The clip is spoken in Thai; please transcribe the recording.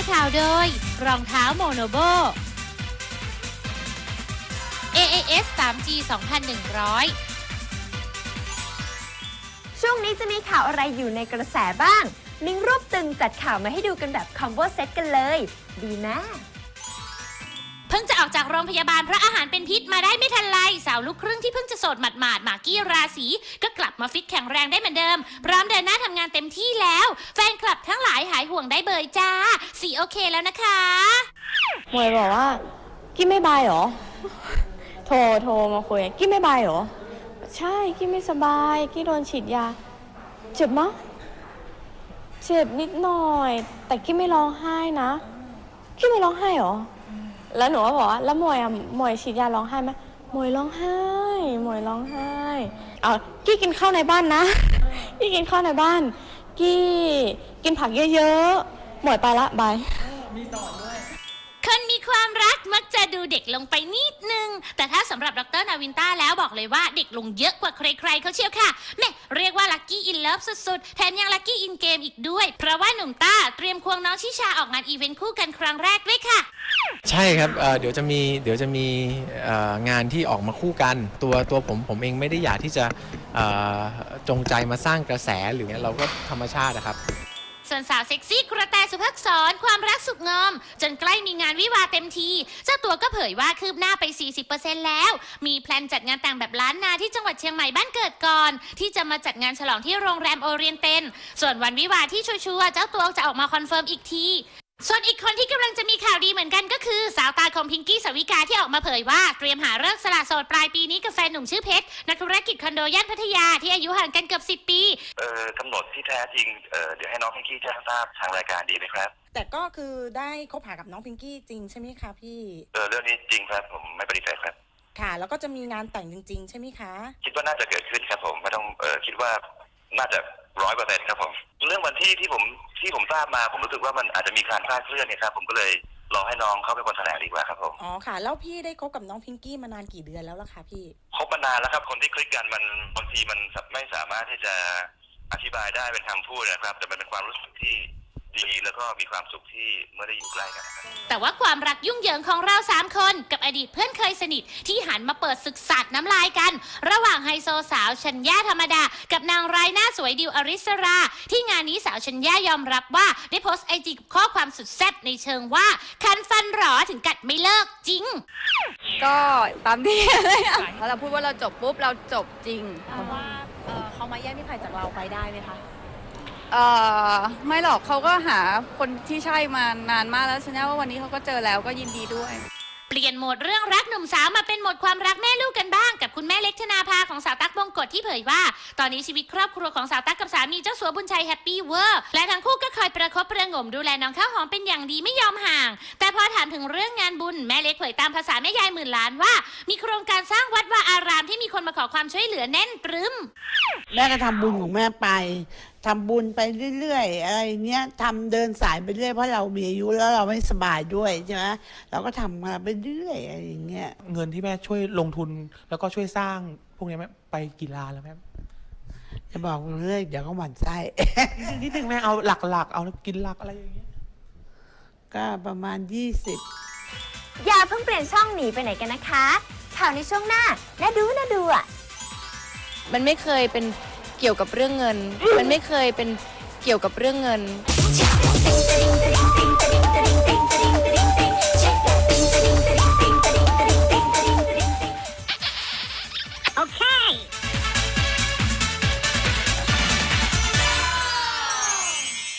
ายข่าวโดย รองเท้าโมโนโบ AAS 3G 2100 ช่วงนี้จะมีข่าวอะไรอยู่ในกระแสบ้าง นิ้งรวบตึงจัดข่าวมาให้ดูกันแบบคอมโบเซตกันเลย ดีนะ เพิ่งจะออกจากโรงพยาบาลเพราะอาหารเป็นพิษมาได้ไม่ทันไรสาวลูกครึ่งที่เพิ่งจะโสดหมาดๆหมากกี้ราศีก็กลับมาฟิตแข็งแรงได้เหมือนเดิม พร้อมเดินหน้าทำงานเต็มที่แล้ว แฟนคลับทั้งหลายหายห่วงได้เบยจ้าสีโอเคแล้วนะคะมวยบอกว่ากี้ไม่บายเหรอ โทรโทรมาคุยกี้ไม่บายเหรอ ใช่กี้ไม่สบายกี้โดนฉีดยา เจ็บมะเจ็บนิดหน่อย แต่กี้ไม่ร้องไห้นะกี้ไม่ร้องไห้เหรอ แล้วหนูก็บอกว่าแล้วหมวยอะหมวยฉีดยาร้องไห้ไหมหมวยร้องไห้หมวยร้องไห้เอากี้กินข้าวในบ้านนะกี้กินข้าวในบ้าน กี้กินผักเยอะๆหมวยไปละบายคน มีความรักมักจะดูเด็กลงไปนิดนึง แต่ถ้าสำหรับดรนาวินต้าแล้วบอกเลยว่าเด็กลงเยอะกว่าใครๆเขาเชียวค่ะแม่เรียกว่าลัคกี้อินเลิฟสุดๆ แถมยังลัคกี้อินเกมอีกด้วย เพราะว่าหนุ่มต้าเตรียมควงน้องชิชาออกงานอีเวนต์คู่กันครั้งแรกด้วยค่ะ ใช่ครับเอ่อเดี๋ยวจะมีเดี๋ยวจะมีเอ่องานที่ออกมาคู่กัน ตัวตัวผมผมเองไม่ได้อยากที่จะเอ่อจงใจมาสร้างกระแสหรือไงเราก็ธรรมชาตินะครับ ส่วนสาวเซ็กซี่กระแตสุภักษรความรักสุขงอม จนใกล้มีงานวิวาเต็มที เจ้าตัวก็เผยว่าคืบหน้าไป 40%แล้ว มีแพลนจัดงานแต่งแบบล้านนาที่จังหวัดเชียงใหม่บ้านเกิดก่อน ที่จะมาจัดงานฉลองที่โรงแรมโอเรียนเตนส่วนวันวิวาที่ชัวร์ๆเจ้าตัวจะออกมาคอนเฟิร์มอีกที ส่วนอีกคนที่กำลังจะมีข่าวดีเหมือนกันก็คือาวตาของพิงกี้สวิกาที่ออกมาเผยว่าเตรียมหาเลิกษ์สละโสดปลายปีนี้กับแฟนหนุ่มชื่อเพชรนักธุรกิจคอนโดย่านพัทยาที่อายุห่างกันเกือบ 10 ปี เอ่อกำหนดที่แท้จริงเอ่อเดี๋ยวให้น้องพิงกี้แจ้งทราบทางรายการดีไหมครับ แต่ก็คือได้คบหากับน้องพิงกี้จริงใช่ไหมคะพี่ เออเรื่องนี้จริงครับผมไม่ปฏิเสธครับ ค่ะ แล้วก็จะมีงานแต่งจริง ๆ ใช่ไหมคะ คิดว่าน่าจะเกิดขึ้นครับผมไม่ต้องเออคิดว่าน่าจะร้อยเปอร์เซ็นต์ครับผม เรื่องวันที่ที่ผมที่ผมทราบมาผมรู้สึกว่ามันอาจจะมีการคลาดเคลื่อนเนี่ยครับผมก็เลย รอให้น้องเขาเป็นคนแถลงดีกว่าครับผมอ๋อค่ะ แล้วพี่ได้คบกับน้องพิงกี้มานานกี่เดือนแล้วล่ะคะพี่คบมานานแล้วครับ คนที่คลิกกันมันบางทีมันไม่สามารถที่จะอธิบายได้เป็นคำพูดนะครับ แต่มันเป็นความรู้สึกที่ ดีแล้วก็มีความสุขที่เมื่อได้อยู่ใกล้กันนะครับแต่ว่าความรักยุ่งเหยิงของเราสามคนกับอดีตเพื่อนเคยสนิท ที่หันมาเปิดศึกสัตว์น้ำลายกัน ระหว่างไฮโซสาวชัญญาธรรมดา กับนางร้ายหน้าสวยดิวอริสรา ที่งานนี้สาวชัญญายอมรับว่าได้โพสต์ไอจีกับข้อความสุดแซ่บในเชิงว่า คันฟันหรอถึงกัดไม่เลิกจริง ก็ตามที่เลยอะถ้าเราพูดว่าเราจบปุ๊บเราจบจริงเพราะว่าเขามาแย่งนิพายจากเราไปได้ไหมคะ เออไม่หรอกเขาก็หาคนที่ใช่มานานมากแล้วฉันว่าวันนี้เขาก็เจอแล้วก็ยินดีด้วย เปลี่ยนโหมดเรื่องรักหนุ่มสาวมาเป็นโหมดความรักแม่ลูกกันบ้างกับคุณแม่เล็กธนาภาของสาวตั๊กบงกฎที่เผยว่า ตอนนี้ชีวิตครอบครัวของสาวตั๊กกับสามีเจ้าสัวบุญชัยแฮปปี้เวอร์และทั้งคู่ก็คอยประคบประหงมดูแลน้องข้าวหอมเป็นอย่างดีไม่ยอมห่าง แต่พอถามถึงเรื่องงานบุญแม่เล็กเผยตามภาษาแม่ยายหมื่นล้านว่า มีโครงการสร้างวัดวาอารามที่มีคนมาขอความช่วยเหลือแน่นปรึม แม่ก็ทำบุญของแม่ไป ทำบุญไปเรื่อยๆอะไรเนี้ยทำเดินสายไปเรื่อยเพราะเรามีอายุแล้วเราไม่สบายด้วยใช่ไหมเราก็ทำมาไปเรื่อยอะไรอย่างเงี้ยเงินที่แม่ช่วยลงทุนแล้วก็ช่วยสร้างพวกนี้แม่ไปกี่ล้านแล้วแม่จะบอกเรื่อยเดี๋ยวก็หมั่นไส้นิดนึงแม่เอาหลักๆ เอากินหลักอะไรอย่างเงี้ยก็ประมาณ 20 อย่าเพิ่งเปลี่ยนช่องหนีไปไหนกันนะคะ ข่าวในช่วงหน้าน่าดูน่าดูอะมันไม่เคยเป็น เกี่ยวกับเรื่องเงิน มันไม่เคยเป็นเกี่ยวกับเรื่องเงิน